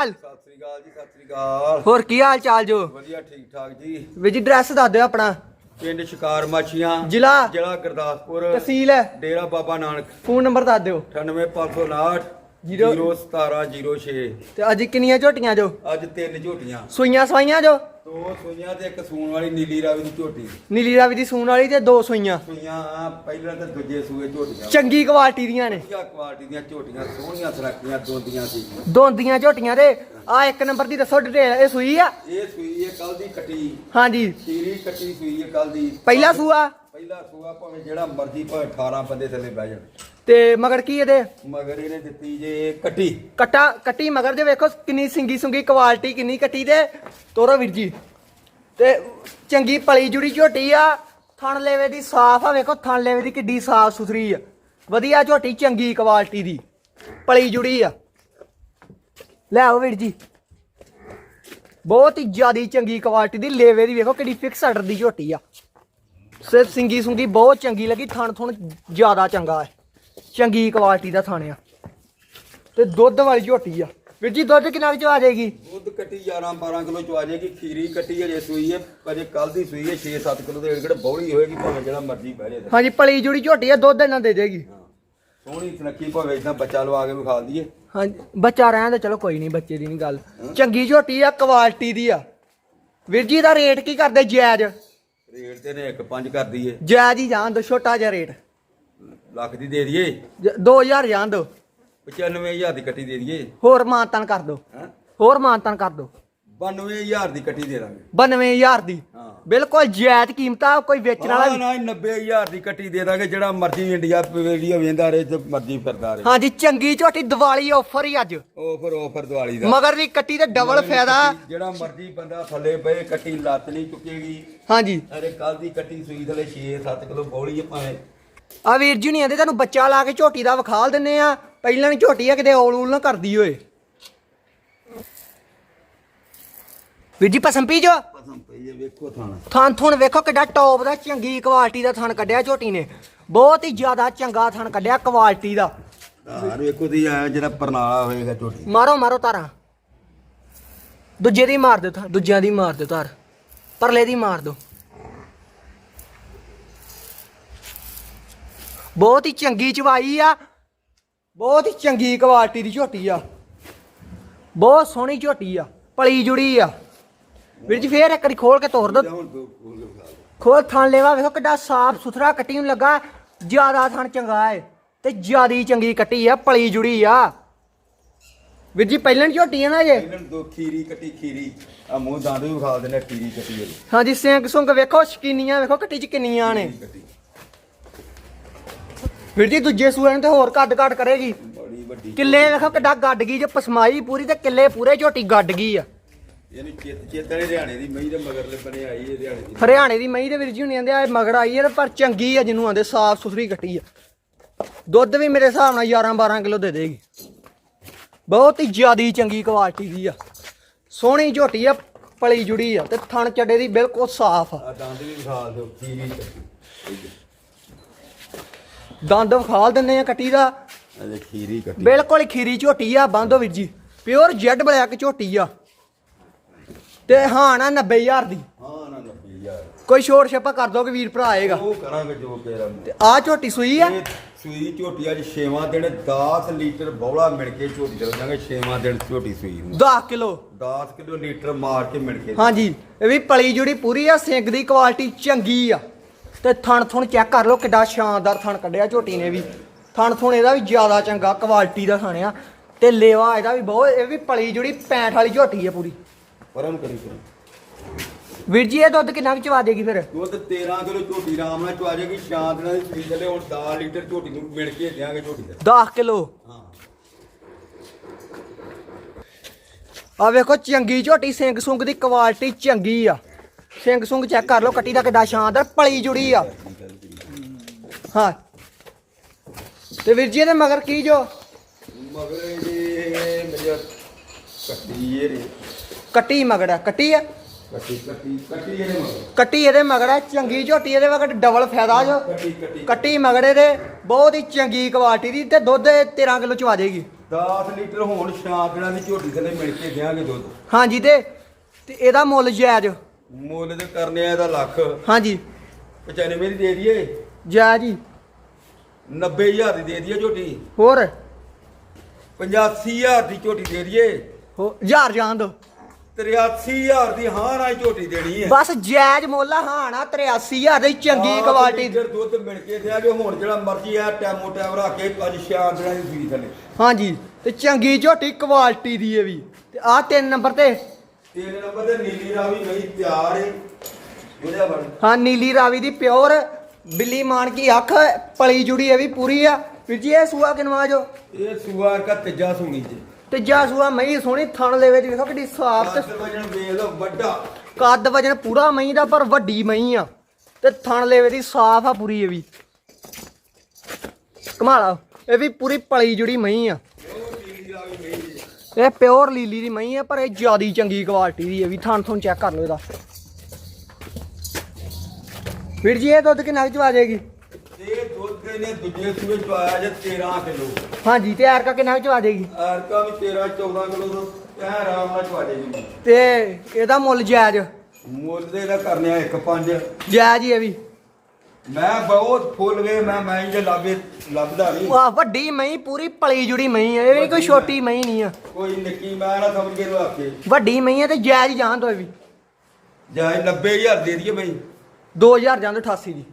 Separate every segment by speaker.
Speaker 1: ਹਾਲ?
Speaker 2: ਸਤਿ ਸ੍ਰੀ ਅਕਾਲ ਜੀ ਸਤਿ ਸ੍ਰੀ ਅਕਾਲ।
Speaker 1: ਹੋਰ ਕੀ ਹਾਲ ਚਾਲ ਜੋ?
Speaker 2: ਵਧੀਆ ਠੀਕ ਠਾਕ ਜੀ।
Speaker 1: ਵੀ ਜੀ ਡਰੈਸ ਦੱਸ ਦਿਓ ਆਪਣਾ।
Speaker 2: ਪਿੰਡ ਸ਼ਿਕਾਰ ਮਾਛੀਆਂ
Speaker 1: ਜ਼ਿਲ੍ਹਾ?
Speaker 2: ਜ਼ਿਲ੍ਹਾ ਗੁਰਦਾਸਪੁਰ।
Speaker 1: ਤਹਿਸੀਲ
Speaker 2: ਡੇਰਾ ਬਾਬਾ ਨਾਨਕ।
Speaker 1: ਫੋਨ ਨੰਬਰ ਦੱਸ ਦਿਓ।
Speaker 2: 98559
Speaker 1: ਜ਼ੀਰੋ-
Speaker 2: 01706
Speaker 1: ਤੇ ਅੱਜ ਕਿੰਨੀਆਂ ਝੋਟੀਆਂ ਜੋ?
Speaker 2: ਅੱਜ ਤਿੰਨ ਝੋਟੀਆਂ।
Speaker 1: ਸੂਈਆਂ ਸਵਾਈਆਂ ਜੋ?
Speaker 2: ਦੋ ਸੂਈਆਂ ਤੇ ਇੱਕ ਸੂਣ ਵਾਲੀ ਨੀਲੀ ਰਾਵੀ ਦੀ ਝੋਟੀ।
Speaker 1: ਨੀਲੀ ਰਾਵੀ ਦੀ ਸੂਣ ਵਾਲੀ ਤੇ ਦੋ ਸੂਈਆਂ।
Speaker 2: ਸੂਈਆਂ ਪਹਿਲਾਂ ਤੇ ਦੂਜੇ ਸੂਏ ਝੋਟੀਆਂ।
Speaker 1: ਚੰਗੀ ਕੁਆਲਿਟੀ ਦੀਆਂ ਨੇ।
Speaker 2: ਵਧੀਆ ਕੁਆਲਿਟੀ ਦੀਆਂ ਝੋਟੀਆਂ ਸੋਹਣੀਆਂ ਸੁਨੱਖੀਆਂ ਦੋਂਦੀਆਂ ਸੀ।
Speaker 1: ਦੋਂਦੀਆਂ ਝੋਟੀਆਂ ਤੇ ਆ ਇੱਕ ਨੰਬਰ ਦੀ ਦੱਸੋ ਡਿਟੇਲ ਇਹ ਸੂਈ ਆ?
Speaker 2: ਇਹ ਸੂਈ ਹੈ ਕੱਲ ਦੀ ਕੱਟੀ।
Speaker 1: ਹਾਂਜੀ।
Speaker 2: ਕੱਟੀ ਸੂਈ ਹੈ ਕੱਲ ਦੀ।
Speaker 1: ਪਹਿਲਾ ਸੂਆ?
Speaker 2: ਪਹਿਲਾ ਸੂਆ ਭਾਵੇਂ ਜਿਹੜਾ ਮਰਜ਼ੀ ਭਾਵੇਂ 18 ਬੰਦੇ ਥੱਲੇ ਬਹਿ ਜਾਣ।
Speaker 1: ਤੇ ਮਗਰ ਕੀ ਇਹਦੇ?
Speaker 2: ਮਗਰ ਇਹਨੇ ਦਿੱਤੀ ਜੇ ਕੱਟੀ।
Speaker 1: ਕੱਟਾ ਕੱਟੀ ਮਗਰ ਦੇ ਵੇਖੋ ਕਿੰਨੀ ਸਿੰਗੀ ਸੁੰਗੀ ਕੁਆਲਿਟੀ ਕਿੰਨੀ ਕੱਟੀ ਤੇ ਤੋਰੋ ਵੀਰ ਜੀ। ਤੇ ਚੰਗੀ ਪਲੀ ਜੁੜੀ ਝੋਟੀ ਆ। ਥਣ ਲੇਵੇ ਦੀ ਸਾਫ਼ ਆ ਵੇਖੋ ਥਣ ਲੇਵੇ ਦੀ ਕਿੱਡੀ ਸਾਫ਼ ਸੁਥਰੀ ਆ। ਵਧੀਆ ਝੋਟੀ ਚੰਗੀ ਕੁਆਲਿਟੀ ਦੀ। ਪਲੀ ਜੁੜੀ ਆ। ਲੈ ਆਓ ਵੀਰ ਜੀ। ਬਹੁਤ ਹੀ ਜ਼ਿਆਦੀ ਚੰਗੀ ਕੁਆਲਿਟੀ ਦੀ ਲੇਵੇ ਦੀ ਵੇਖੋ ਕਿੱਡੀ ਫਿਕਸ ਆਰਡਰ ਦੀ ਝੋਟੀ ਆ। ਸਿਰ ਸਿੰਗੀ ਸੁੰਗੀ ਬਹੁਤ ਚੰਗੀ ਲੱਗੀ ਥਣ ਥਣ ਜ਼ਿਆਦਾ ਚੰਗਾ ਹੈ। ਚੰਗੀ ਕੁਆਲਿਟੀ ਦਾ ਥਣ ਆ। ਤੇ ਦੁੱਧ ਵਾਲੀ ਝੋਟੀ ਆ। ਵੀਰ ਜੀ ਦੁੱਧ ਕਿੰਨਾ ਵਿੱਚ ਆ ਜਾਏਗੀ?
Speaker 2: ਦੁੱਧ ਕੱਟੀ 11 12 ਕਿਲੋ ਚ ਆ ਜਾਏਗੀ। ਖੀਰੀ ਕੱਟੀ ਹਜੇ ਸੂਈ ਹੈ ਅਜੇ ਕੱਲ ਦੀ ਸੂਈ ਹੈ 6-7 ਕਿਲੋ ਦੇ ਏੜ ਬੌਲੀ ਹੋਏਗੀ ਭਾਵੇਂ ਜਿਹੜਾ ਮਰਜ਼ੀ ਬਹਿ ਜਾਏ।
Speaker 1: ਹਾਂਜੀ ਪਲੀ ਜੁੜੀ ਝੋਟੀ ਆ ਦੁੱਧ ਇਹਨਾਂ ਦੇ ਦੇਗੀ।
Speaker 2: ਸੋਹਣੀ ਸੁਨੱਖੀ ਭਾਵੇਂ ਇਦਾਂ ਬੱਚਾ ਲਵਾ ਕੇ ਵਿਖਾ ਦਈਏ।
Speaker 1: ਹਾਂਜੀ ਬੱਚਾ ਰਹਿਣ ਦੇ ਚਲੋ ਕੋਈ ਨਹੀਂ ਬੱਚੇ ਦੀ ਨਹੀਂ ਗੱਲ। ਚੰਗੀ ਝੋਟੀ ਆ ਕੁਆਲਿਟੀ ਦੀ ਆ। ਵੀਰ ਜੀ ਦਾ ਰੇਟ ਕੀ ਕਰਦੇ ਜਾਇਜ਼
Speaker 2: ਰੇਟ ਤੇ ਨੇ 1.5 ਕਰ ਦਈਏ।
Speaker 1: ਜਾਇਜ਼ ਹੀ ਜਾਣ ਦੋ ਛੋਟਾ ਜਿਹਾ ਰੇਟ।
Speaker 2: ਲੱਖ ਦੀ ਦੇ ਦਈਏ।
Speaker 1: 2000 ਜਾਣ ਦੋ।
Speaker 2: 95000 ਦੀ ਕੱਟੀ ਦੇ ਦਈਏ।
Speaker 1: ਹੋਰ ਮਾਨਤਨ ਕਰ ਦੋ।
Speaker 2: ਹਾਂ?
Speaker 1: ਹੋਰ ਮਾਨਤਨ ਕਰ ਦੋ।
Speaker 2: 92000 ਦੀ ਕੱਟੀ ਦੇ ਦਾਂਗੇ।
Speaker 1: 92000 ਦੀ।
Speaker 2: ਹਾਂ।
Speaker 1: ਬਿਲਕੁਲ ਜਾਇਜ਼ ਕੀਮਤ ਆ ਕੋਈ ਵੇਚਣ ਵਾਲਾ ਵੀ-
Speaker 2: ਨਾ 90000 ਦੀ ਕੱਟੀ ਦੇ ਦਾਂਗੇ ਜਿਹੜਾ ਮਰਜ਼ੀ ਇੰਡੀਆ ਵੀਡੀਓ ਵੇਂਦਾ ਰਹੇ ਤੇ ਮਰਜ਼ੀ ਫਿਰਦਾ ਰਹੇ।
Speaker 1: ਹਾਂਜੀ ਚੰਗੀ ਝੋਟੀ ਦੀਵਾਲੀ ਆਫਰ ਹੀ ਅੱਜ।
Speaker 2: ਆਫਰ ਆਫਰ ਦਿਵਾਲੀ ਦਾ।
Speaker 1: ਮਗਰ ਦੀ ਕੱਟੀ ਤੇ ਡਬਲ ਫਾਇਦਾ।
Speaker 2: ਜਿਹੜਾ ਮਰਜ਼ੀ ਬੰਦਾ ਥੱਲੇ ਪਏ ਕੱਟੀ ਲੱਤ ਨਹੀਂ ਚੁੱਕੇਗੀ।
Speaker 1: ਹਾਂਜੀ।
Speaker 2: ਅਰੇ ਕੱਲ ਦੀ ਕੱਟੀ ਸੂਈ ਥਲੇ 6-7 ਕਿਲੋ ਬੌਲੀ ਹੈ ਭਾਵੇਂ।
Speaker 1: ਆ ਵੀਰ ਜੀ ਨਹੀਂ ਆਂਦੇ ਤੁਹਾਨੂੰ ਬੱਚਾ ਲਾ ਕੇ ਝੋਟੀ ਦਾ ਵਿਖਾਲ ਦਿੰਨੇ ਆ। ਪਹਿਲਾਂ ਝੋਟੀ ਆ ਕਿਤੇ ਔਲ ਊਲ ਨਾ ਕਰਦੀ ਓਏ ਵੀਰ ਜੀ ਪਸੰਦ ਪੀਜੋ
Speaker 2: ਪਸੰਦ ਪਈ ਵੇਖੋ ਥਾਣਾ।
Speaker 1: ਥਣ ਥੁਣ ਵੇਖੋ ਕਿੱਡਾ ਟੌਪ ਦਾ ਚੰਗੀ ਕੁਆਲਿਟੀ ਦਾ ਥਣ ਕੱਢਿਆ ਝੋਟੀ ਨੇ। ਬਹੁਤ ਹੀ ਜ਼ਿਆਦਾ ਚੰਗਾ ਥਣ ਕੱਢਿਆ ਕੁਆਲਿਟੀ ਦਾ।
Speaker 2: ਹਾਂ ਵੇਖੋ ਦੀ ਆਇਆ ਜਿਹੜਾ ਪਰਨਾਲਾ ਹੋਏਗਾ ਝੋਟੀ।
Speaker 1: ਮਾਰੋ ਮਾਰੋ ਤਾਰਾਂ ਦੂਜੇ ਦੀ ਮਾਰ ਦਿਓ ਦੂਜਿਆਂ ਦੀ ਮਾਰ ਦਿਓ ਤਾਰ ਪਰਲੇ ਦੀ ਮਾਰ ਦਿਓ। ਬਹੁਤ ਹੀ ਚੰਗੀ ਚਵਾਈ ਆ। ਬਹੁਤ ਹੀ ਚੰਗੀ ਕੁਆਲਿਟੀ ਦੀ ਝੋਟੀ ਆ। ਬਹੁਤ ਸੋਹਣੀ ਝੋਟੀ ਆ। ਪਲੀ ਜੁੜੀ ਆ। ਵੀਰ ਜੀ ਫੇਰ ਇੱਕ ਵਾਰੀ ਖੋਲ ਕੇ ਤੋੜ ਦੋ।
Speaker 2: ਖੋਲ।
Speaker 1: ਖੋਲ ਥਣ ਲੈਵਾ। ਵੇਖੋ ਕਿੱਡਾ ਸਾਫ਼ ਸੁਥਰਾ ਕੱਟੀ ਨੂੰ ਲੱਗਾ। ਜ਼ਿਆਦਾ ਥਣ ਚੰਗਾ ਏ ਤੇ ਜਿਆਦੀ ਚੰਗੀ ਕੱਟੀ ਆ ਪਲੀ ਜੁੜੀ ਆ। ਵੀਰ ਜੀ ਪਹਿਲਾਂ ਦੀ ਝੋਟੀ ਆ ਨਾ ਜੇ
Speaker 2: ਇਹਨਾਂ ਦੋ ਖੀਰੀ ਕੱਟੀ ਖੀਰੀ। ਆ ਮੂੰਹ ਦੰਦ ਵੀ ਵਿਖਾ ਦਿੰਦੇ ਖੀਰੀ ਕੱਟੀ
Speaker 1: ਹਾਂਜੀ ਸਿੰਗ ਸੁੰਗ ਵੇਖੋ ਸ਼ਕੀਨੀਆਂ ਵੇਖੋ ਕੱਟੀ ਚ ਕਿੰਨੀਆਂ ਨੇ। ਵੀਰ ਜੀ ਦੂਜੇ ਸੂਏ ਨੂੰ ਤੇ ਹੋਰ ਕੱਦ ਕੱਦ ਕਰੇਗੀ।
Speaker 2: ਬੜੀ ਵੱਡੀ
Speaker 1: ਕਿੱਲੇ ਵੇਖੋ ਕਿੱਡਾ ਗੱਡ ਗਈ ਜੇ ਪਸਮਾਈ ਪੂਰੀ ਤੇ ਕਿੱਲੇ ਪੂਰੇ ਝੋਟੀ ਗੱਡ ਗਈ ਆ।
Speaker 2: ਇਹਨੂੰ ਚੇਤ ਚੇਤਣੇ ਹਰਿਆਣੇ ਦੀ ਮਈ ਦੇ ਮਗਰਲੇ ਬਣੇ ਆਈ ਹੈ ਹਰਿਆਣੇ ਦੀ।
Speaker 1: ਹਰਿਆਣੇ ਦੀ ਮਈ ਦੇ ਵੀਰ ਜੀ ਹੁਣੀ ਆਂਦੇ ਆ ਮਗਰ ਆਈ ਆ ਪਰ ਚੰਗੀ ਆ ਜਿਹਨੂੰ ਆਂਦੇ ਸਾਫ਼ ਸੁਥਰੀ ਕੱਟੀ ਆ। ਦੁੱਧ ਵੀ ਮੇਰੇ ਹਿਸਾਬ ਨਾਲ 11 12 ਕਿਲੋ ਦੇ ਦੇਗੀ। ਬਹੁਤ ਹੀ ਜ਼ਿਆਦੀ ਚੰਗੀ ਕੁਆਲਿਟੀ ਦੀ ਆ। ਸੋਹਣੀ ਝੋਟੀ ਆ ਪਲੀ ਜੁੜੀ ਆ ਤੇ ਥਣ ਚੱਡੇ ਦੀ ਬਿਲਕੁਲ ਸਾਫ਼ ਆ।
Speaker 2: ਦੰਦ ਵੀ ਵਿਖਾ ਦਿਓ ਖੀਰੀ ਕੱਟੀ
Speaker 1: ਦੰਦ ਵਿਖਾਲ ਦਿੰਨੇ ਆ ਕੱਟੀ ਦਾ।
Speaker 2: ਅਜੇ ਖੀਰੀ ਕੱਟੀ।
Speaker 1: ਬਿਲਕੁਲ ਖੀਰੀ ਝੋਟੀ ਆ ਬੰਦੋ ਵੀਰ ਜੀ। ਪਿਓਰ ਜੈਡ ਬਲੈਕ ਝੋਟੀ ਆ। ਤੇ ਹਾਂ ਨਾ 90000 ਦੀ।
Speaker 2: ਹਾਂ ਨਾ ਲੱਭੀ ਯਾਰ
Speaker 1: ਕੋਈ ਛੋੜ ਛੱਪਾ ਕਰ ਦੋਗੇ ਵੀਰ ਭਰਾ ਆਏਗਾ।
Speaker 2: ਉਹ ਕਰਾਂਗੇ ਜੋ ਕੇਰਾ।
Speaker 1: ਤੇ ਆ ਝੋਟੀ ਸੂਈ ਆ?
Speaker 2: ਸੂਈ ਝੋਟੀ ਅੱਜ 6ਵਾਂ ਦਿਨ 10 ਲੀਟਰ ਬੌਲਾ ਮਿਲ ਕੇ ਝੋਟੀ ਚਲ ਜਾਂਗੇ 6ਵਾਂ ਦਿਨ ਝੋਟੀ ਸੂਈ ਨੂੰ
Speaker 1: 10 ਕਿਲੋ।
Speaker 2: 10 ਕਿਲੋ ਲੀਟਰ ਮਾਰ ਕੇ ਮਿਲ ਕੇ।
Speaker 1: ਹਾਂਜੀ ਇਹ ਵੀ ਪਲੀ ਜੁੜੀ ਪੂਰੀ ਆ ਸਿੰਗ ਦੀ ਕੁਆਲਿਟੀ ਚੰਗੀ ਆ। ਤੇ ਥਣ ਥੁਣ ਚੈੱਕ ਕਰ ਲਓ ਕਿੱਡਾ ਸ਼ਾਨਦਾਰ ਥਣ ਕੱਢਿਆ ਝੋਟੀ ਨੇ ਵੀ। ਥਣ ਥੁਣ ਇਹਦਾ ਵੀ ਜ਼ਿਆਦਾ ਚੰਗਾ ਕੁਆਲਿਟੀ ਦਾ ਥਣ ਆ। ਤੇ ਲੇਵਾ ਇਹਦਾ ਵੀ ਬਹੁਤ ਇਹ ਵੀ ਪਲੀ ਜੁੜੀ 65 ਵਾਲੀ ਝੋਟੀ ਆ ਪੂਰੀ।
Speaker 2: ਪਰਮ ਕਰੀ ਕਰੋ
Speaker 1: ਵੀਰ ਜੀ ਇਹ ਦੁੱਧ ਕਿੰਨਾ ਕੁ ਚਵਾ ਦੇਗੀ ਫਿਰ?
Speaker 2: ਦੁੱਧ 13 ਕਿਲੋ ਝੋਟੀ ਆਰਾਮ ਨਾਲ ਚਵਾ ਜਾਏਗੀ ਸ਼ਾਂਤ ਨਾਲ ਸੂਈ ਥੱਲੇ ਹੁਣ 10 ਲੀਟਰ ਝੋਟੀ ਨੂੰ ਮਿਲ ਕੇ ਦਿਆਂਗੇ ਝੋਟੀ ਦਾ।
Speaker 1: 10 ਕਿਲੋ?
Speaker 2: ਹਾਂ।
Speaker 1: ਆ ਵੇਖੋ ਚੰਗੀ ਝੋਟੀ ਸਿੰਘ ਸੁੰਗ ਦੀ ਕੁਆਲਿਟੀ ਚੰਗੀ ਆ। ਸਿੰਘ ਸੁੰਗ ਚੈੱਕ ਕਰ ਲਓ ਕੱਟੀ ਦਾ ਕਿੱਡਾ ਸ਼ਾਨਦਾਰ ਪਲੀ ਜੁੜੀ ਆ। ਹਾਂ। ਤੇ ਵੀਰ ਜੀ ਇਹਦੇ ਮਗਰ ਕੀ ਜੋ?
Speaker 2: ਮਗਰ ਇਹ ਮੇਰੀ ਕੱਟੀ ਇਹ ਰੇ
Speaker 1: ਕੱਟੀ ਮਗੜ ਆ ਕੱਟੀ ਆ?
Speaker 2: ਕੱਟੀ ਇਹਦੇ
Speaker 1: ਮਗੜ ਆ ਚੰਗੀ ਝੋਟੀ ਇਹਦੇ ਵਕਤ ਡਬਲ ਫਾਇਦਾ ਜੋ।
Speaker 2: ਕੱਟੀ
Speaker 1: ਮਗੜੇ ਦੇ ਬਹੁਤ ਹੀ ਚੰਗੀ ਕੁਆਲਿਟੀ ਦੀ ਤੇ ਦੁੱਧ 13 ਕਿਲੋ ਚਵਾ ਜਾਏਗੀ
Speaker 2: 10 ਲੀਟਰ ਹੋਣ ਸ਼ਾਂਕੜਾਂ ਦੀ ਝੋਟੀ ਥੱਲੇ ਮਿਲ ਕੇ ਦਿਆਂਗੇ ਦੁੱਧ।
Speaker 1: ਹਾਂਜੀ ਤੇ ਤੇ ਇਹਦਾ ਮੁੱਲ ਜਾਇਜ਼
Speaker 2: ਮੁੱਲ ਤੇ ਕਰਨੇ ਆ ਇਹਦਾ ਲੱਖ।
Speaker 1: ਹਾਂਜੀ।
Speaker 2: 95 ਦੀ ਦੇ ਦਈਏ।
Speaker 1: ਜਾਇਜ਼ ਜੀ।
Speaker 2: 90000 ਦੀ ਦੇ ਦਈਏ ਝੋਟੀ।
Speaker 1: ਹੋਰ।
Speaker 2: 85000 ਦੀ ਝੋਟੀ ਦੇ ਦਈਏ।
Speaker 1: ਹੋ ਹਜ਼ਾਰ ਜਾਣ ਦੋ।
Speaker 2: 83000 ਦੀ ਹਾਂ ਨਾਲ ਝੋਟੀ ਦੇਣੀ ਹੈ।
Speaker 1: ਬਸ ਜਾਇਜ਼ ਮੁੱਲ ਆ, ਹਾਂ ਨਾ 83000 ਦੀ ਚੰਗੀ ਕੁਆਲਿਟੀ
Speaker 2: ਲੀਟਰ ਦੁੱਧ ਮਿਲ ਕੇ ਦਿਆਂਗੇ ਹੁਣ ਜਿਹੜਾ ਮਰਜ਼ੀ ਆ ਟੈਮੋ ਟੈਮ ਰੱਖ ਕੇ ਅੱਜ ਸ਼ਾਂਕੜਾਂ ਦੀ ਸੂਈ ਥੱਲੇ।
Speaker 1: ਹਾਂਜੀ ਤੇ ਚੰਗੀ ਝੋਟੀ ਕੁਆਲਿਟੀ ਦੀ ਹੈ ਵੀ। ਤੇ ਆ ਤਿੰਨ ਨੰਬਰ ਤੇ
Speaker 2: ਤੀਨ ਨੰਬਰ ਤੇ ਨੀਲੀ ਰਾਵੀ ਨਹੀਂ ਤਿਆਰ ਏ। ਉਹਦਾ ਬਣ।
Speaker 1: ਹਾਂ ਨੀਲੀ ਰਾਵੀ ਦੀ ਪਿਓਰ ਬਿੱਲੀ ਮਾਨ ਕੀ ਅੱਖ ਪਲੀ ਜੁੜੀ ਇਹ ਵੀ ਪੂਰੀ ਆ। ਵੀਰ ਜੀ ਇਹ ਸੂਆ ਕਿਨਵਾ ਜੋ?
Speaker 2: ਇਹ ਸੂਆਰ ਕਾ ਤੀਜਾ ਸੂਣੀ ਚ
Speaker 1: ਤੀਜਾ ਸੂਆ ਮਈ ਸੋਹਣੀ ਥਣ ਦੇ ਵਿੱਚ ਵੇਖੋ ਕਿੱਡੀ ਸਾਫ਼ ਤੇ
Speaker 2: ਵਜਣ ਵੇਖ ਲਓ ਵੱਡਾ।
Speaker 1: ਕੱਦ ਵਜਨ ਪੂਰਾ ਮਈ ਦਾ ਪਰ ਵੱਡੀ ਮਈ ਆ। ਤੇ ਥਣ ਲੈਵੇ ਦੀ ਸਾਫ਼ ਆ ਪੂਰੀ ਇਹ ਵੀ। ਕਮਾਲਾ ਇਹ ਵੀ ਪੂਰੀ ਪਲੀ ਜੁੜੀ ਮਈ ਆ।
Speaker 2: ਉਹ ਨੀਲੀ ਰਾਵੀ ਜੀ
Speaker 1: ਇਹ ਪਿਓਰ ਲੀਲੀ ਦੀ ਮਈ ਆ ਪਰ ਇਹ ਜਿਆਦੀ ਚੰਗੀ ਕੁਆਲਿਟੀ ਦੀ ਹੈ ਵੀ ਥਣ ਥਣ ਚੈੱਕ ਕਰ ਲਓ ਇਹਦਾ। ਵੀਰ ਜੀ ਇਹ ਦੁੱਧ ਕਿੰਨਾ ਕੁ ਚ ਆ ਜਾਏਗੀ?
Speaker 2: ਇਹ ਦੁੱਧ ਨੇ ਦੂਜੇ ਸੂਏ ਚ ਆਇਆ ਜੇ 13 ਕਿਲੋ।
Speaker 1: ਹਾਂਜੀ ਤੇ ਐਰਕਾ ਕਿੰਨਾ ਕੁ ਚ ਆ ਜਾਏਗੀ?
Speaker 2: ਆਰਕਾ ਵੀ 13 14 ਕਿਲੋ ਤੋਂ ਐ ਆਰਾਮ ਨਾਲ ਚਵਾ ਜੀ।
Speaker 1: ਤੇ ਇਹਦਾ ਮੁੱਲ ਜਾਇਜ਼?
Speaker 2: ਮੁੱਲ ਦੇ ਦਾ ਕਰਨੇ ਆ 1.5
Speaker 1: ਜਾਇਜ਼ ਹੀ ਇਹ ਵੀ।
Speaker 2: ਮੈਂ ਬਹੁਤ ਫੁੱਲ ਗਏ ਮੈਂ ਮੈਂ ਜੇ ਲਾਵੇ ਲੱਭਦਾ ਨਹੀਂ।
Speaker 1: ਵਾਹ ਵੱਡੀ ਮਈ ਪੂਰੀ ਪਲੀ ਜੁੜੀ ਮਈ ਇਹ ਵੀ ਕੋਈ ਛੋਟੀ ਮਈ ਨਹੀਂ ਆ।
Speaker 2: ਕੋਈ ਨਿੱਕੀ ਮੈਂ ਨਾ ਸਮਝ ਕੇ ਕੇ।
Speaker 1: ਵੱਡੀ ਮਈ ਆ ਤੇ ਜਾਇਜ਼ ਜਾਣ ਦੋ ਵੀ।
Speaker 2: ਜਾਇ 90000 ਦੇ ਦਈਏ ਬਈ।
Speaker 1: 2000 ਜਾਂ 88 ਦੀ।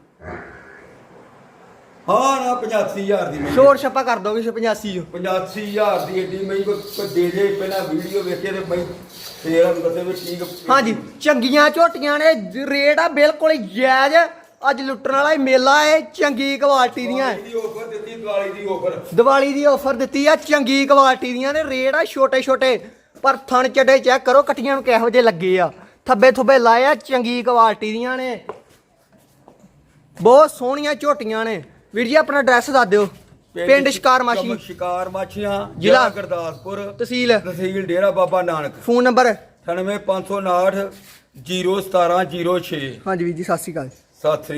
Speaker 2: ਹਾਂ ਨਾ 85000 ਦੀ ਮੈਂ
Speaker 1: ਸ਼ੋਰ ਛੱਪਾ ਕਰ ਦੋਗੇ 85 ਜੋ
Speaker 2: 85000 ਦੀ ਏਡੀ ਮੈਂ ਕੋ ਕੋ ਦੇ ਦੇ ਪਹਿਲਾਂ ਵੀਡੀਓ ਵੇਖੇ ਤੇ ਮੈਂ ਹਮ ਦੱਸੇ ਵੀ ਠੀਕ
Speaker 1: ਹਾਂਜੀ ਚੰਗੀਆਂ ਝੋਟੀਆਂ ਨੇ। ਰੇਟ ਆ ਬਿਲਕੁਲ ਹੀ ਜਾਇਜ਼। ਅੱਜ ਲੁੱਟਣ ਵਾਲਾ ਹੀ ਮੇਲਾ ਹੈ ਚੰਗੀ ਕੁਆਲਿਟੀ ਦੀਆਂ।
Speaker 2: ਦੀ ਆਫਰ ਦਿੱਤੀ ਦਿਵਾਲੀ ਦੀ ਆਫਰ
Speaker 1: ਦੀਵਾਲੀ ਦੀ ਆਫਰ ਦਿੱਤੀ ਆ ਚੰਗੀ ਕੁਆਲਿਟੀ ਦੀਆਂ ਨੇ ਰੇਟ ਆ ਛੋਟੇ ਛੋਟੇ। ਪਰ ਥਣ ਚੱਡੇ ਚੈੱਕ ਕਰੋ ਕੱਟੀਆਂ ਨੂੰ ਕਿਹੋ ਜਿਹੇ ਲੱਗੇ ਆ। ਥੱਬੇ ਥੁੱਬੇ ਲਾਏ ਆ ਚੰਗੀ ਕੁਆਲਿਟੀ ਦੀਆਂ ਨੇ। ਬਹੁਤ ਸੋਹਣੀਆਂ ਝੋਟੀਆਂ ਨੇ। ਵੀਰ ਜੀ ਆਪਣਾ ਐਡਰੈਸ ਦੱਸ ਦਿਓ। ਪਿੰਡ ਸ਼ਿਕਾਰ ਮਾਸ਼ੀ
Speaker 2: ਸ਼ਿਕਾਰ ਮਾਛੀਆਂ
Speaker 1: ਜ਼ਿਲ੍ਹਾ
Speaker 2: ਜ਼ਿਲ੍ਹਾ ਗੁਰਦਾਸਪੁਰ।
Speaker 1: ਤਹਿਸੀਲ।
Speaker 2: ਤਹਿਸੀਲ ਡੇਰਾ ਬਾਬਾ ਨਾਨਕ।
Speaker 1: Phone number?
Speaker 2: 98559 01706
Speaker 1: ਹਾਂਜੀ ਵੀਰ ਜੀ ਸਤਿ ਸ਼੍ਰੀ ਅਕਾਲ।
Speaker 2: ਸਤਿ ਸ੍ਰੀ